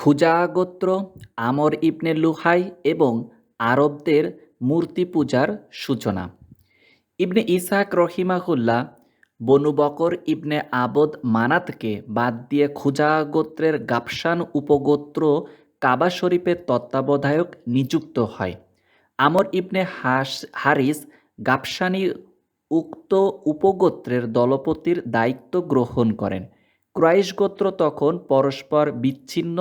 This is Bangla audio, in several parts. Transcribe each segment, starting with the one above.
খুজা গোত্র আমর ইবনে লুহাই এবং আরবদের মূর্তি পূজার সূচনা। ইবনে ইসাক রহিমাহুল্লাহ বনু বকর ইবনে আবদ মানাতকে বাদ দিয়ে খুজা গোত্রের গাপসান উপগোত্র কাবা শরীফের তত্ত্বাবধায়ক নিযুক্ত হয়। আমর ইবনে হাস, হারিস গাপসানি উক্ত উপগোত্রের দলপতির দায়িত্ব গ্রহণ করেন। ক্রাইশ গোত্র তখন পরস্পর বিচ্ছিন্ন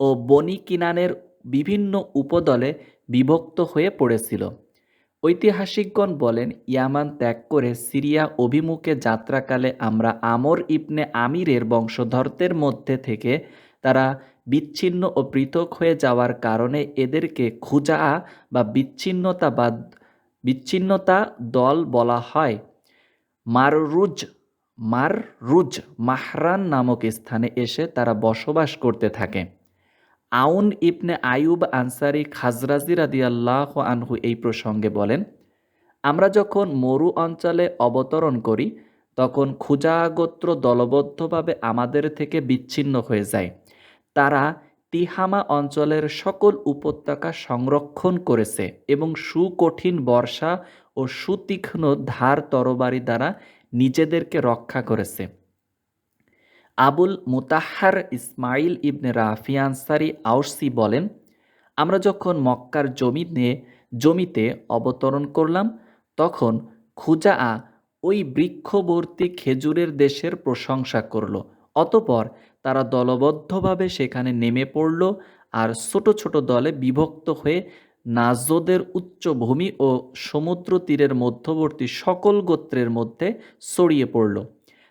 ও বনি কিনানের বিভিন্ন উপদলে বিভক্ত হয়ে পড়েছিল। ঐতিহাসিকগণ বলেন, ইয়ামান ত্যাগ করে সিরিয়া অভিমুখে যাত্রাকালে আমরা আমর ইবনে আমিরের বংশধরদের মধ্যে থেকে তারা বিচ্ছিন্ন ও পৃথক হয়ে যাওয়ার কারণে এদেরকে খুজা বা বিচ্ছিন্নতা বা বিচ্ছিন্নতা দল বলা হয়। মাররুজ মাররুজ, মাহরান নামক স্থানে এসে তারা বসবাস করতে থাকে। আউন ইবনে আয়ুব আনসারি খাজরাজি রাদিয়াল্লাহ আনহু এই প্রসঙ্গে বলেন, আমরা যখন মরু অঞ্চলে অবতরণ করি, তখন খুজা গোত্র দলবদ্ধভাবে আমাদের থেকে বিচ্ছিন্ন হয়ে যায়। তারা তিহামা অঞ্চলের সকল উপত্যকা সংরক্ষণ করেছে এবং সুকঠিন বর্ষা ও সুতীক্ষ্ণ ধার তরবারি দ্বারা নিজেদেরকে রক্ষা করেছে। আবুল মুতাহার ইসমাইল ইবনে রাফি আনসারি আউসি বলেন, আমরা যখন মক্কার জমিতে জমিতে অবতরণ করলাম, তখন খুজা আ ওই বৃক্ষবর্তী খেজুরের দেশের প্রশংসা করল। অতপর তারা দলবদ্ধভাবে সেখানে নেমে পড়ল আর ছোট ছোট দলে বিভক্ত হয়ে নাজদের উচ্চভূমি ও সমুদ্র তীরের মধ্যবর্তী সকল গোত্রের মধ্যে ছড়িয়ে পড়ল।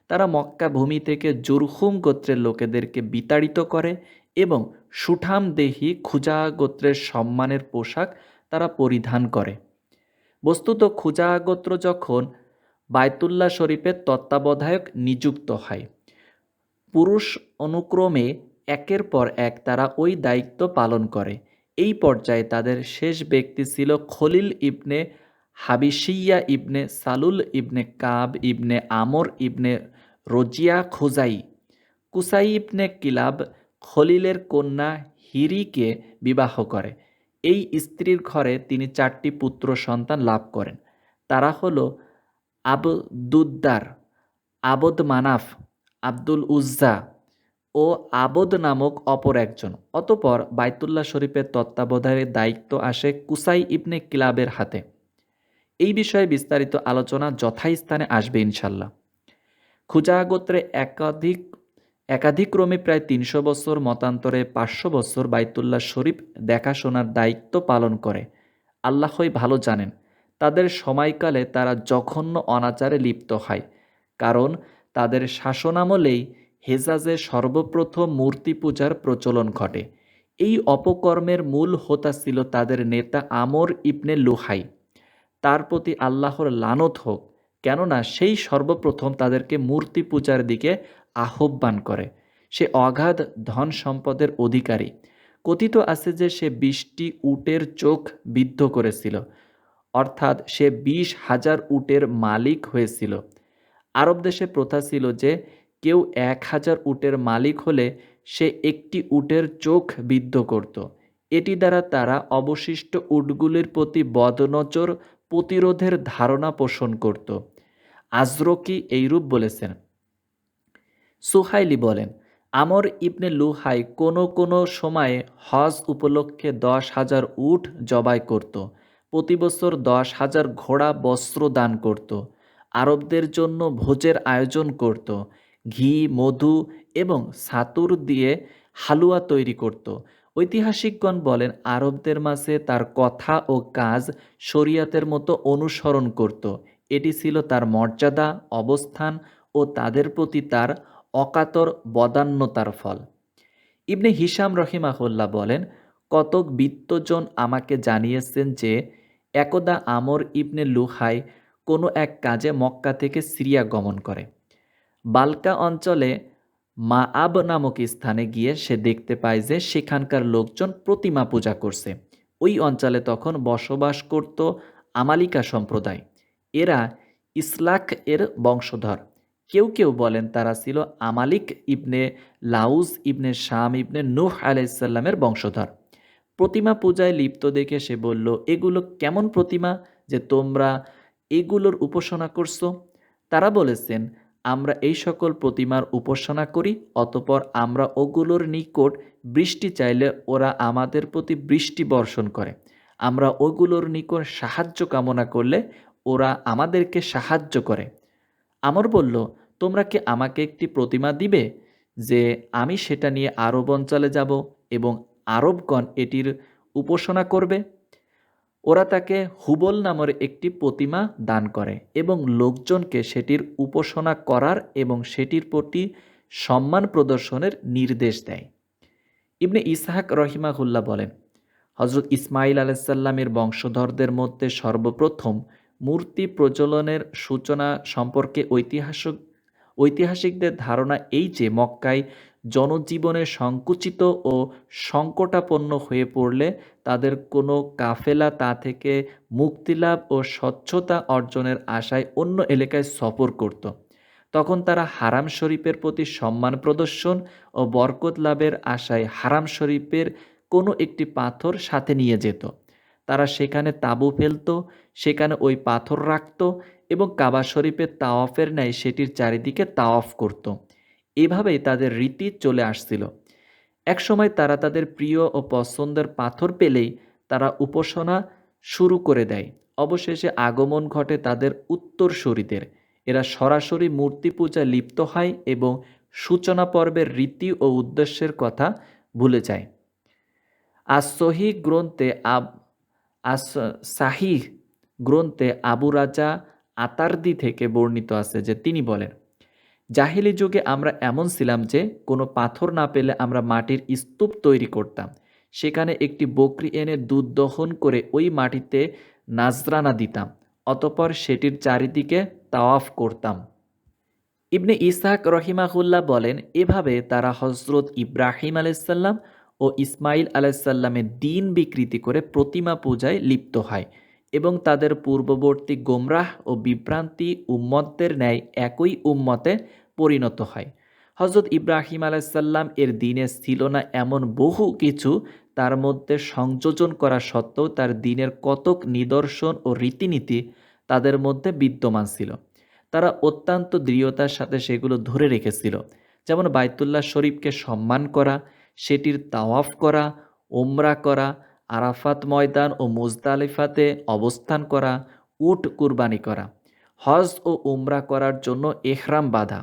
তারা মক্কা ভূমি থেকে জুরহুম গোত্রের লোকেদেরকে বিতাড়িত করে এবং সুঠাম দেহি খুজা গোত্রের সম্মানের পোশাক তারা পরিধান করে। বস্তুত খুজা গোত্র যখন বায়তুল্লাহ শরীফের তত্ত্বাবধায়ক নিযুক্ত হয়, পুরুষ অনুক্রমে একের পর এক তারা ওই দায়িত্ব পালন করে। এই পর্যায়ে তাদের শেষ ব্যক্তি ছিল Khalil ibn Habishiya ibn Salul ibn Kab ibn Amr ibn Rozia Khuzai. Qusai ibn Kilab খলিলের কন্যা হিরিকে বিবাহ করে। এই স্ত্রীর ঘরে তিনি চারটি পুত্র সন্তান লাভ করেন। তারা হল আবদুদ্দার আবদ মানাফ আব্দুল উজ্জা ও আবদ নামক অপর একজন। অতপর বাইতুল্লাহ শরীফের তত্ত্বাবধানের দায়িত্ব আসে কুসাই ইবনে কিলাবের হাতে। এই বিষয়ে বিস্তারিত আলোচনা যথাস্থানে আসবে ইনশাল্লাহ খুজা গোত্রে একাধিক, একাধিক্রমে প্রায় তিনশো বছর মতান্তরে পাঁচশো বছর বাইতুল্লাহ শরীফ দেখাশোনার দায়িত্ব পালন করে। আল্লাহই ভালো জানেন। তাদের সময়কালে তারা জঘন্য অনাচারে লিপ্ত হয়। কারণ তাদের শাসনামলেই হেজাজে সর্বপ্রথম মূর্তি পূজার প্রচলন ঘটে। এই অপকর্মের মূল হোতা ছিল তাদের নেতা আমর ইবনে লুহাই। তার প্রতি আল্লাহর লানত হোক, কেননা সেই সর্বপ্রথম তাদেরকে মূর্তি পূজার দিকে আহ্বান করে। সে অগাধ ধন সম্পদের অধিকারী। কথিত আছে যে সে বিশটি উটের চোখ বিদ্ধ করেছিল, অর্থাৎ সে বিশ হাজার উটের মালিক হয়েছিল। আরব দেশে প্রথা ছিল যে কেউ এক হাজার উটের মালিক হলে সে একটি উটের চোখ বিদ্ধ করত। এটি দ্বারা তারা অবশিষ্ট উটগুলির প্রতি বদনজর প্রতিরোধের ধারণা পোষণ করত। আজরকি এইরূপ বলেছেন। সুহাইলি বলেন, আমর ইবনে লুহাই কোনো কোনো সময়ে হজ উপলক্ষে দশ হাজার উট জবাই করত। প্রতি বছর দশ হাজার ঘোড়া বস্ত্র দান করত। আরবদের জন্য ভোজের আয়োজন করত। ঘি, মধু এবং সাতুর দিয়ে হালুয়া তৈরি করত। ঐতিহাসিকগণ বলেন, আরবদের মাঝে তার কথা ও কাজ শরিয়াতের মতো অনুসরণ করত। এটি ছিল তার মর্যাদা, অবস্থান ও তাদের প্রতি তার অকাতর বদান্যতার ফল। ইবনে হিসাম রহিমাহুল্লাহ বলেন, কতক বিত্তজন আমাকে জানিয়েছেন যে, একদা আমর ইবনে লুহাই কোনো এক কাজে মক্কা থেকে সিরিয়া গমন করে। বালকা অঞ্চলে মা আব নামক স্থানে গিয়ে সে দেখতে পায় যে সেখানকার লোকজন প্রতিমা পূজা করছে। ওই অঞ্চলে তখন বসবাস করত আমালিকা সম্প্রদায়। এরা ইসলাক এর বংশধর। কেউ কেউ বলেন তারা ছিল আমালিক ইবনে লাউজ, ইবনে শাম, ইবনে নুহ আলাইসাল্লামের বংশধর। প্রতিমা পূজায় লিপ্ত দেখে সে বলল, এগুলো কেমন প্রতিমা যে তোমরা এগুলোর উপাসনা করছ? তারা বলেছেন আমরা এই সকল প্রতিমার উপাসনা করি, অতপর আমরা ওগুলোর নিকট বৃষ্টি চাইলে ওরা আমাদের প্রতি বৃষ্টি বর্ষণ করে। আমরা ওগুলোর নিকট সাহায্য কামনা করলে ওরা আমাদেরকে সাহায্য করে। আমর বলল, তোমরা কি আমাকে একটি প্রতিমা দিবে যে আমি সেটা নিয়ে আরব অঞ্চলে যাব এবং আরবগণ এটির উপাসনা করবে? ওরা তাকে হুবল নামের একটি প্রতিমা দান করে এবং লোকজনকে সেটির উপাসনা করার এবং সেটির প্রতি সম্মান প্রদর্শনের নির্দেশ দেয়। ইবনে ইসহাক রহিমাহুল্লাহ বলেন হজরত ইসমাইল আলাইসাল্লামের বংশধরদের মধ্যে সর্বপ্রথম মূর্তি প্রচলনের সূচনা সম্পর্কে ঐতিহাসিক, ঐতিহাসিকদের ধারণা এই যে, মক্কায় জনজীবনে সংকুচিত ও সংকটাপন্ন হয়ে পড়লে তাদের কোনো কাফেলা তা থেকে মুক্তিলাভ ও স্বচ্ছতা অর্জনের আশায় অন্য এলাকায় সফর করত। তখন তারা হারাম শরীফের প্রতি সম্মান প্রদর্শন ও বরকত লাভের আশায় হারাম শরীফের কোনো একটি পাথর সাথে নিয়ে যেত। তারা সেখানে তাঁবু ফেলত, সেখানে ওই পাথর রাখত এবং কাবা শরীফের তাওয়াফের ন্যায় সেটির চারিদিকে তাওয়াফ করত। এভাবেই তাদের রীতি চলে আসছিল। একসময় তারা তাদের প্রিয় ও পছন্দের পাথর পেলেই তারা উপাসনা শুরু করে দেয়। অবশেষে আগমন ঘটে তাদের উত্তরসূরিদের। এরা সরাসরি মূর্তি পূজা লিপ্ত হয় এবং সূচনা পর্বের রীতি ও উদ্দেশ্যের কথা ভুলে যায়। আর সহি গ্রন্থে আব আস সাহি গ্রন্থে আবু রাজা আতারদি থেকে বর্ণিত আছে, যে তিনি বলেন জাহিলি যুগে আমরা এমন ছিলাম যে কোনো পাথর না পেলে আমরা মাটির স্তূপ তৈরি করতাম। সেখানে একটি বকরি এনে দুধ দহন করে ওই মাটিতে নাজরানা দিতাম, অতপর সেটির চারিদিকে তাওয়াফ করতাম। ইবনে ইসাক রহিমাহুল্লাহ বলেন, এভাবে তারা হজরত ইব্রাহিম আলাইসাল্লাম ও ইসমাইল আলাইসাল্লামের দিন বিকৃতি করে প্রতিমা পূজায় লিপ্ত হয় এবং তাদের পূর্ববর্তী গোমরাহ ও বিভ্রান্তি উম্মতদের ন্যায় একই উম্মতে পরিণত হয়। হজরত ইব্রাহিম আলাইসাল্লাম এর দিনে ছিল না এমন বহু কিছু, তার মধ্যে সংযোজন করা সত্ত্বেও তার দিনের কতক নিদর্শন ও রীতিনীতি তাদের মধ্যে বিদ্যমান ছিল। তারা অত্যন্ত দৃঢ়তার সাথে সেগুলো ধরে রেখেছিল। যেমন বাইতুল্লাহ শরীফকে সম্মান করা, সেটির তাওয়াফ করা ওমরা করা, আরাফাত ময়দান ও মুজদালিফাতে অবস্থান করা, উট কুরবানি করা, হজ ও উমরা করার জন্য এহরাম বাঁধা।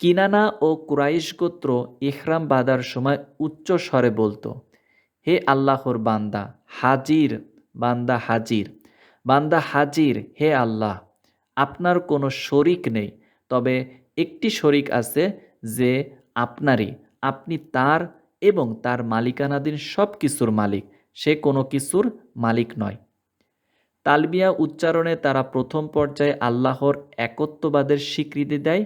কিনানা ও কুরাইশ গোত্র ইহরাম বাঁধার সময় উচ্চ স্বরে বলতো, হে আল্লাহর বান্দা, হাজির বান্দা হাজির বান্দা হাজির, হে আল্লাহ, আপনার কোনো শরিক নেই, তবে একটি শরিক আছে যে আপনারই, আপনি তার এবং তার মালিকানাধীন সব কিছুর মালিক, সে কোনো কিছুর মালিক নয়। তালবিয়া উচ্চারণে তারা প্রথম পর্যায়ে আল্লাহর একত্ববাদের স্বীকৃতি দেয়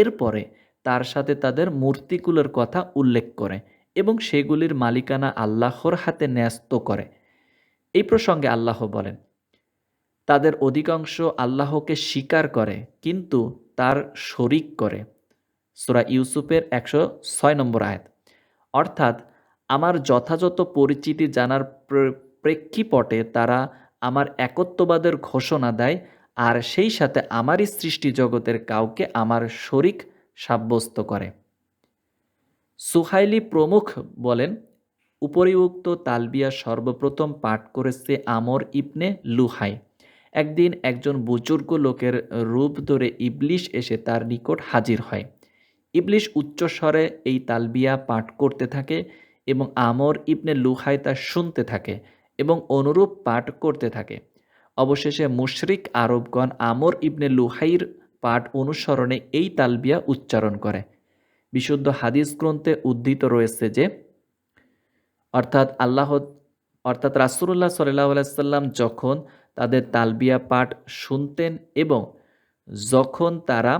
এরপরে তার সাথে তাদের মূর্তিগুলোর কথা উল্লেখ করে এবং সেগুলির মালিকানা আল্লাহর হাতে ন্যস্ত করে। এই প্রসঙ্গে আল্লাহ বলেন, তাদের অধিকাংশ আল্লাহকে স্বীকার করে, কিন্তু তার শরিক করে। সুরা ইউসুফের একশো ছয় নম্বর আয়াত। অর্থাৎ, আমার যথাযথ পরিচিতি জানার প্রেক্ষিপটে তারা আমার একত্ববাদের ঘোষণা দেয় আর সেই সাথে আমারই সৃষ্টি জগতের কাউকে আমার শরিক সাব্যস্ত করে। সুহাইলি প্রমুখ বলেন, উপরিউক্ত তালবিয়া সর্বপ্রথম পাঠ করেছে আমর ইবনে লুহাই। একদিন একজন বুজুর্গ লোকের রূপ ধরে ইবলিশ এসে তার নিকট হাজির হয়। ইবলিশ উচ্চস্বরে এই তালবিয়া পাঠ করতে থাকে এবং আমর ইবনে লুহাই তা শুনতে থাকে এবং অনুরূপ পাঠ করতে থাকে। অবশেষে মুশরিক আরবগণ আমর ইবনে লুহাইর পাঠ অনুসরণে এই তালবিয়া উচ্চারণ করে। বিশুদ্ধ হাদিস গ্রন্থে উদ্ধৃত রয়েছে যে, অর্থাৎ আল্লাহ, অর্থাৎ রাসুল্লাহ সাল্লাহ সাল্লাম যখন তাদের তালবিয়া পাঠ শুনতেন এবং যখন তারা,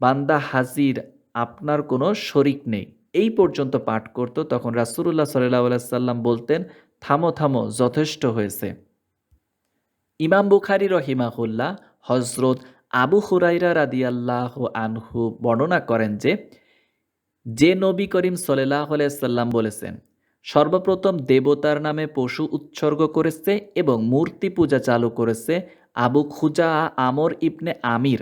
বান্দা হাজির আপনার কোনো শরিক নেই, এই পর্যন্ত পাঠ করত, তখন রাসুল্লাহ সাল্লাহ সাল্লাম বলতেন, থামো থামো, যথেষ্ট হয়েছে। ইমাম বুখারি রহিমাহুল্লাহ হজরত আবু হুরাইরা রাদিয়াল্লাহ আনহু বর্ণনা করেন যে যে নবী করিম সাল্লাহ সাল্লাম বলেছেন, সর্বপ্রথম দেবতার নামে পশু উৎসর্গ করেছে এবং মূর্তি পূজা চালু করেছে আবু খুজা আমর ইবনে আমির।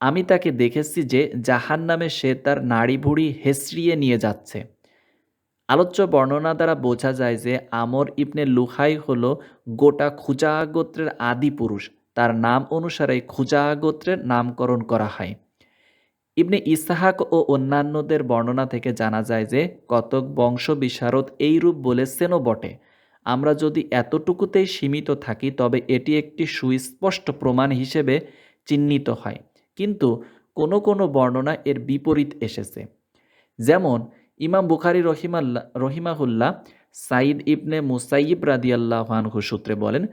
আমি তাকে দেখেছি যে জাহান নামে সে তার নাড়ি ভুড়ি হেসড়িয়ে নিয়ে যাচ্ছে। আলোচ্য বর্ণনা দ্বারা বোঝা যায় যে আমর ইবনে লুহাই হল গোটা খুজা গোত্রের আদি পুরুষ। তার নাম অনুসারে খুজা গোত্রের নামকরণ করা হয়। ইবনে ইসাহাক ও অন্যান্যদের বর্ণনা থেকে জানা যায় যে কতক বংশ বিশারদ এই রূপ বলেছেনও বটে। আমরা যদি এতটুকুতেই সীমিত থাকি, তবে এটি একটি সুস্পষ্ট প্রমাণ হিসেবে চিহ্নিত হয়। কিন্তু কোনো কোনো বর্ণনা এর বিপরীত এসেছে। যেমন ইমাম বুখারি রহিমাল্লা, রহিমাহুল্লাহ সাইদ ইবনে মুসাইব রাদিয়াল্লাহ আনহু সূত্রে বলেন,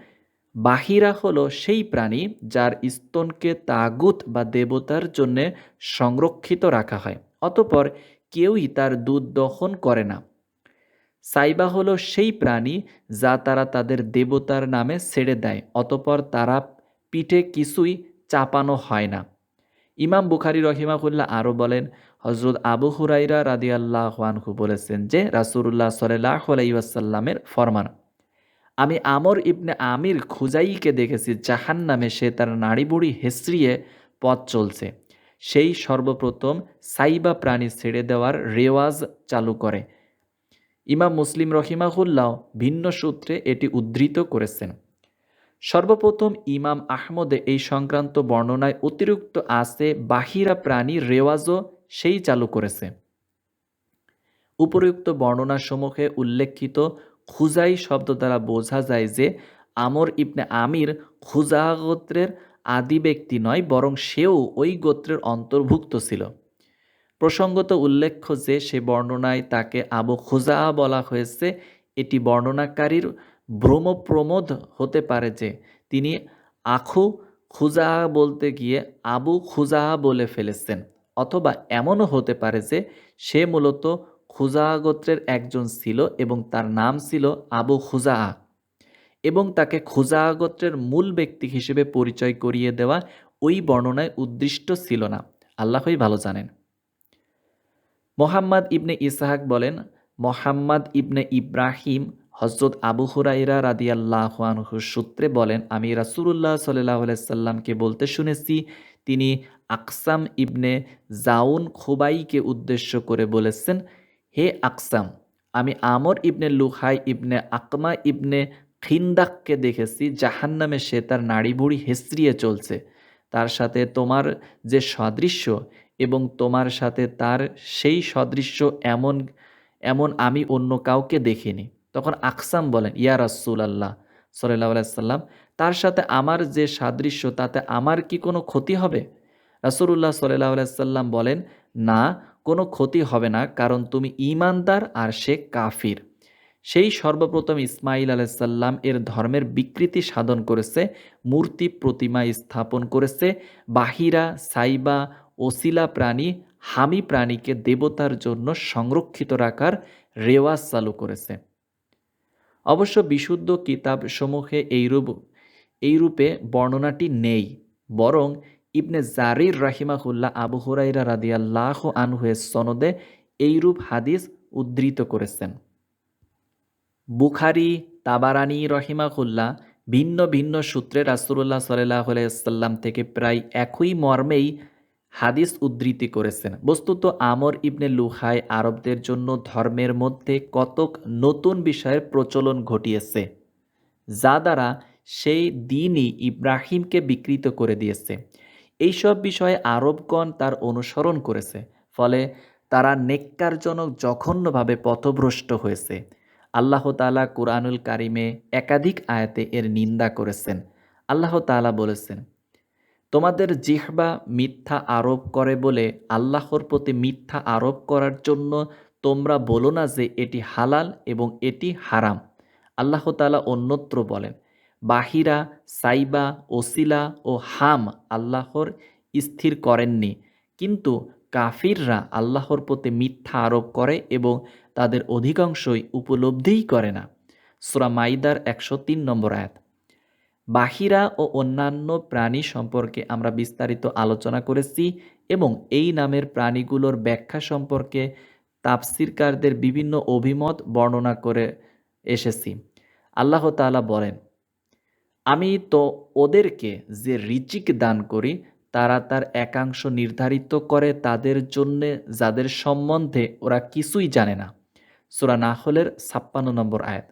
বাহিরা হলো সেই প্রাণী যার স্তনকে তাগুত বা দেবতার জন্যে সংরক্ষিত রাখা হয়, অতপর কেউই তার দুধ দহন করে না। সাইবা হলো সেই প্রাণী যা তারা তাদের দেবতার নামে ছেড়ে দেয়, অতপর তারা পিঠে কিছুই চাপানো হয় না। ইমাম বুখারি রহিমাহুল্লাহ আরও বলেন হজরত আবু হুরাইরা রাদিয়াল্লাহ আনহু বলেছেন যে রাসুল্লাহ সাল্লাহ আলাইসাল্লামের ফরমান, আমি আমর ইবনে আমির খুজাইকে দেখেছি জাহান নামে সে তার নাড়ি বুড়ি হেসড়িয়ে পথ চলছে। সেই সর্বপ্রথম সাইবা প্রাণী ছেড়ে দেওয়ার রেওয়াজ চালু করে। ইমাম মুসলিম রহিমাহুল্লাহ ভিন্ন সূত্রে এটি উদ্ধৃত করেছেন। সর্বপ্রথম ইমাম আহমদে এই সংক্রান্ত বর্ণনায় অতিরিক্ত আছে বাহিরা প্রাণী রেওয়াজও সেই চালু করেছে। উপরুক্ত বর্ণনাসমূহে উল্লেখিত খুজাই শব্দ দ্বারা বোঝা যায় যে আমর ইবনে আমির খুজা গোত্রের আদি ব্যক্তি নয়, বরং সেও ওই গোত্রের অন্তর্ভুক্ত ছিল। প্রসঙ্গত উল্লেখ্য যে সে বর্ণনায় তাকে আবু খুজা বলা হয়েছে। এটি বর্ণনাকারীর ভ্রমপ্রমোদ হতে পারে যে তিনি আখু খুজা বলতে গিয়ে আবু খুজা বলে ফেলেছেন। অথবা এমনও হতে পারে যে সে মূলত খুজা গোত্রের একজন ছিল এবং তার নাম ছিল আবু খুজা। এবং তাকে খুজা গোত্রের মূল ব্যক্তি হিসেবে পরিচয় করিয়ে দেওয়া ওই বর্ণনায় উদ্দিষ্ট ছিল না। আল্লাহই ভালো জানেন। মোহাম্মদ ইবনে ইসাহাক বলেন, মোহাম্মদ ইবনে ইব্রাহিম হজরত আবু হুরাইরা রাদিয়াল্লাহ আনহুর সূত্রে বলেন, আমি রাসুল্লাহ সাল্লাহ সাল্লামকে বলতে শুনেছি, তিনি আকসাম ইবনে জাউন খোবাইকে উদ্দেশ্য করে বলেছেন, হে আকসাম, আমি আমর ইবনে লুহাই ইবনে আকমা ইবনে খিন্দাককে দেখেছি, জাহান্নামে সে তার নাড়ি বুড়ি হেসড়িয়ে চলছে। তার সাথে তোমার যে সদৃশ্য এবং তোমার সাথে তার সেই সদৃশ্য এমন এমন আমি অন্য কাউকে দেখিনি। তখন আকসাম বলেন, ইয়া রাসুল আল্লাহ সাল্লাহ সাল্লাম তার সাথে আমার যে সাদৃশ্য, তাতে আমার কি কোনো ক্ষতি হবে? রাসুল্লাহ সাল্লাহ সাল্লাম বলেন, না, কোনো ক্ষতি হবে না, কারণ তুমি ইমানদার আর সে কাফির। সেই সর্বপ্রথম ইসমাইল আলাইসাল্লাম এর ধর্মের বিকৃতি সাধন করেছে, মূর্তি প্রতিমা স্থাপন করেছে, বাহিরা, সাইবা, ওসিলা প্রাণী, হামি প্রাণীকে দেবতার জন্য সংরক্ষিত রাখার রেওয়াজ চালু করেছে। অবশ্য বিশুদ্ধ কিতাব সমূহে এইরূপ, এইরূপে বর্ণনাটি নেই, বরং ইবনে জারির রাহিমাহুল্লাহ আবু হুরাইরা রাদিয়াল্লাহ আনহুয়ের সনদে এইরূপ হাদিস উদ্ধৃত করেছেন। বুখারি, তাবারানি রহিমাহুল্লাহ ভিন্ন ভিন্ন সূত্রে রাসুল্লাহ সাল্লাহ সাল্লাম থেকে প্রায় একই মর্মেই হাদিস উদ্ধৃতি করেছেন। বস্তুত আমর ইবনে লুহাই আরবদের জন্য ধর্মের মধ্যে কতক নতুন বিষয়ের প্রচলন ঘটিয়েছে, যা দ্বারা সেই দিনই ইব্রাহিমকে বিকৃত করে দিয়েছে। এইসব বিষয়ে আরবগণ তার অনুসরণ করেছে, ফলে তারা নেককারজনক জঘন্যভাবে পথভ্রষ্ট হয়েছে। আল্লাহ তালা কুরআনুল কারিমে একাধিক আয়াতে এর নিন্দা করেছেন। আল্লাহ তালা বলেছেন, তোমাদের জিহবা মিথ্যা আরোপ করে বলে আল্লাহর প্রতি মিথ্যা আরোপ করার জন্য তোমরা বলো না যে এটি হালাল এবং এটি হারাম। আল্লাহ তালা অন্যত্র বলেন বাহিরা, সাইবা, ওসিলা ও হাম আল্লাহর স্থির করেননি। কিন্তু কাফিররা আল্লাহর প্রতি মিথ্যা আরোপ করে এবং তাদের অধিকাংশই উপলব্ধিই করে না। সুরা মাইদার একশো তিন নম্বর আয়াত। বাহিরা ও অন্যান্য প্রাণী সম্পর্কে আমরা বিস্তারিত আলোচনা করেছি এবং এই নামের প্রাণীগুলোর ব্যাখ্যা সম্পর্কে তাফসিরকারদের বিভিন্ন অভিমত বর্ণনা করে এসেছি। আল্লাহ তাআলা বলেন আমি তো ওদেরকে যে রিজিক দান করি, তারা তার একাংশ নির্ধারিত করে তাদের জন্যে, যাদের সম্বন্ধে ওরা কিছুই জানে না। সূরা নাহলের ছাপ্পান্ন নম্বর আয়াত।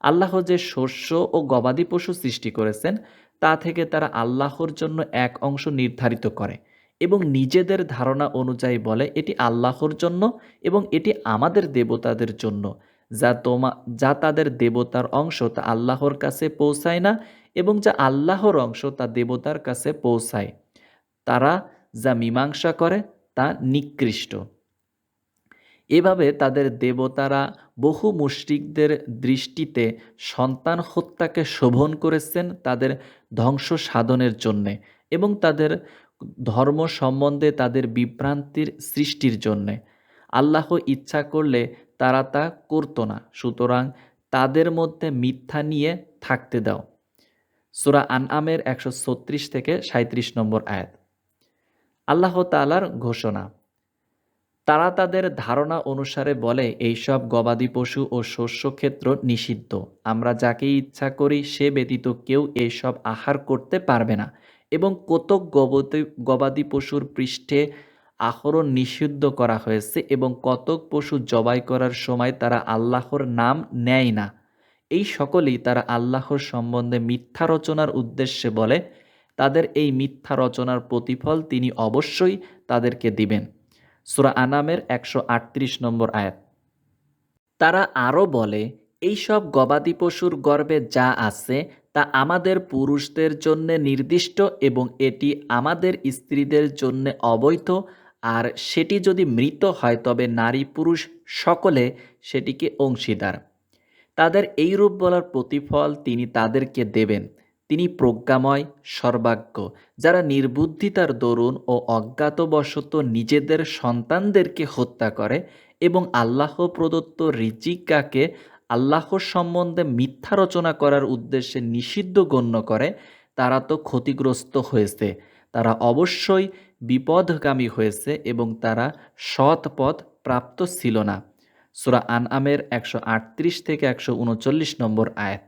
আল্লাহ যে শস্য ও গবাদি পশু সৃষ্টি করেছেন, তা থেকে তারা আল্লাহর জন্য এক অংশ নির্ধারিত করে এবং নিজেদের ধারণা অনুযায়ী বলে এটি আল্লাহর জন্য এবং এটি আমাদের দেবতাদের জন্য। যা তোমা, যা তাদের দেবতার অংশ তা আল্লাহর কাছে পৌঁছায় না এবং যা আল্লাহর অংশ তা দেবতার কাছে পৌঁছায়। তারা যা মীমাংসা করে তা নিকৃষ্ট। এভাবে তাদের দেবতারা বহু মুশরিকদের দৃষ্টিতে সন্তান হত্যাকে শোভন করেছেন তাদের ধ্বংস সাধনের জন্যে এবং তাদের ধর্ম সম্বন্ধে তাদের বিভ্রান্তির সৃষ্টির জন্যে। আল্লাহ ইচ্ছা করলে তারা তা করতো না। সুতরাং তাদের মধ্যে মিথ্যা নিয়ে থাকতে দাও। সুরা আনআমের একশো ছত্রিশ থেকে সাঁত্রিশ নম্বর আয়াত। আল্লাহ তালার ঘোষণা। তারা তাদের ধারণা অনুসারে বলে, এইসব গবাদি পশু ও শস্যক্ষেত্র নিষিদ্ধ। আমরা যাকে ইচ্ছা করি, সে ব্যতীত কেউ এইসব আহার করতে পারবে না। এবং কতক গবাদি গবাদি পশুর পৃষ্ঠে আহরণ নিষিদ্ধ করা হয়েছে এবং কতক পশু জবাই করার সময় তারা আল্লাহর নাম নেয় না। এই সকলেই তারা আল্লাহর সম্বন্ধে মিথ্যা রচনার উদ্দেশ্যে বলে, তাদের এই মিথ্যা রচনার প্রতিফল তিনি অবশ্যই তাদেরকে দিবেন। সুরা আনামের একশো আটত্রিশ নম্বর আয়াত। তারা আরও বলে এইসব গবাদি পশুর গর্ভে যা আছে, তা আমাদের পুরুষদের জন্য নির্দিষ্ট এবং এটি আমাদের স্ত্রীদের জন্য অবৈধ আর সেটি যদি মৃত হয়, তবে নারী পুরুষ সকলে সেটিকে অংশীদার। তাদের এই রূপ বলার প্রতিফল তিনি তাদেরকে দেবেন। তিনি প্রজ্ঞাময়, সর্বাজ্ঞ, যারা নির্বুদ্ধিতার দরুন ও অজ্ঞাতবশত নিজেদের সন্তানদেরকে হত্যা করে এবং আল্লাহ প্রদত্ত রিজিকাকে আল্লাহর সম্বন্ধে মিথ্যা রচনা করার উদ্দেশ্যে নিষিদ্ধ গণ্য করে, তারা তো ক্ষতিগ্রস্ত হয়েছে। তারা অবশ্যই বিপদগামী হয়েছে এবং তারা সৎ পথ প্রাপ্ত ছিল না। সুরা আনআমের একশো আটত্রিশ থেকে একশো উনচল্লিশ নম্বর আয়াত।